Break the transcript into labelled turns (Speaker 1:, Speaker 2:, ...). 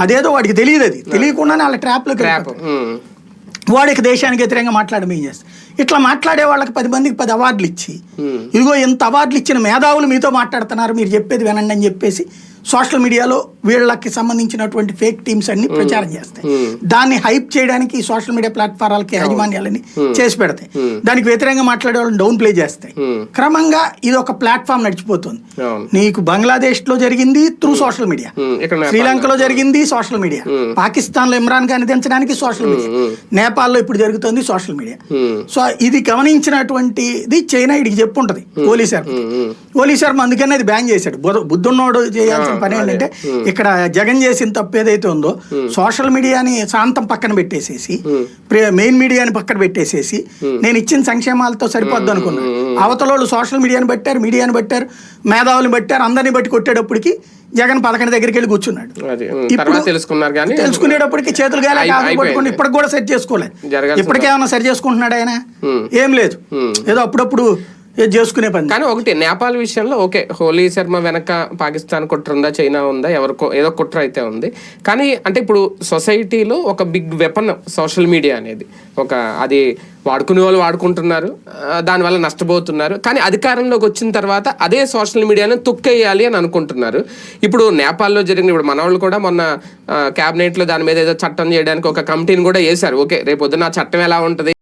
Speaker 1: అదేదో వాడికి తెలియదు అది. తెలియకుండానే వాళ్ళ
Speaker 2: ట్రాప్
Speaker 1: వాడికి దేశానికి వ్యతిరేకంగా మాట్లాడడం ఏం చేస్తాం ఇట్లా మాట్లాడే వాళ్ళకి పది మందికి పది అవార్డులు ఇచ్చి ఇదిగో ఇంత అవార్డులు ఇచ్చిన మేధావులు మీతో మాట్లాడుతున్నారు మీరు చెప్పేది వినండి అని చెప్పేసి సోషల్ మీడియాలో వీళ్ళకి సంబంధించినటువంటి ఫేక్ టీమ్స్ అన్ని ప్రచారం చేస్తాయి. దాన్ని హైప్ చేయడానికి సోషల్ మీడియా ప్లాట్ఫారాలకి యాజమాన్యాలని చేసి పెడతాయి. దానికి వ్యతిరేకంగా మాట్లాడే వాళ్ళని డౌన్ ప్లే చేస్తాయి. క్రమంగా ఇది ఒక ప్లాట్ఫామ్ నడిచిపోతుంది. నీకు బంగ్లాదేశ్లో జరిగింది త్రూ సోషల్ మీడియా. శ్రీలంకలో జరిగింది సోషల్ మీడియా. పాకిస్తాన్లో ఇమ్రాన్ ఖాన్ దించడానికి సోషల్ మీడియా. నేపాల్లో ఇప్పుడు జరుగుతుంది సోషల్ మీడియా. సో ఇది గమనించినటువంటిది చైనా ఇడికి చెప్పు ఉంటది ఓలీ శర్మ ఓలీ శర్మ అందుకనే అది బ్యాన్ చేశాడు. బుద్ధున్నోడు చేయాల్సిన పని ఏంటంటే ఇక్కడ జగన్ చేసిన తప్పు ఏదైతే ఉందో సోషల్ మీడియాని శాంతం పక్కన పెట్టేసేసి మెయిన్ మీడియాని పక్కన పెట్టేసేసి నేను ఇచ్చిన సంక్షేమాలతో సరిపోద్దు అనుకున్నా అవతలోళ్ళు సోషల్ మీడియాని పెట్టారు మీడియాని పెట్టారు మేధావులు పెట్టారు అందరిని బట్టి కొట్టేటప్పటికి జగన్ పలకని దగ్గరికి వెళ్ళి కూర్చున్నాడు. ఇప్పుడు
Speaker 2: తెలుసుకున్నారు కానీ
Speaker 1: తెలుసుకునేటప్పటికి చేతులు పట్టుకొని
Speaker 2: అయిపోయింది.
Speaker 1: ఇప్పటికి కూడా సెట్ చేసుకోలేదు
Speaker 2: జరగాల్సిన
Speaker 1: ఇప్పటికేమన్నా సరి చేసుకుంటున్నాడు ఆయన? ఏం లేదు. ఏదో అప్పుడప్పుడు చేసుకునే పని.
Speaker 2: కానీ ఒకటి నేపాల్ విషయంలో ఓకే హోలీ శర్మ వెనక పాకిస్తాన్ కుట్ర ఉందా చైనా ఉందా ఎవరికో ఏదో కుట్ర అయితే ఉంది. కానీ అంటే ఇప్పుడు సొసైటీలో ఒక బిగ్ వెపన్ సోషల్ మీడియా అనేది ఒక అది వాడుకునే వాళ్ళు వాడుకుంటున్నారు. దానివల్ల నష్టపోతున్నారు. కానీ అధికారంలోకి వచ్చిన తర్వాత అదే సోషల్ మీడియాని తొక్కేయాలి అని అనుకుంటున్నారు. ఇప్పుడు నేపాల్లో జరిగిన ఇప్పుడు మన వాళ్ళు కూడా మొన్న క్యాబినెట్లో దాని మీద ఏదో చట్టం చేయడానికి ఒక కమిటీని కూడా వేశారు. ఓకే రేపు పొద్దున్న ఆ చట్టం ఎలా ఉంటుంది?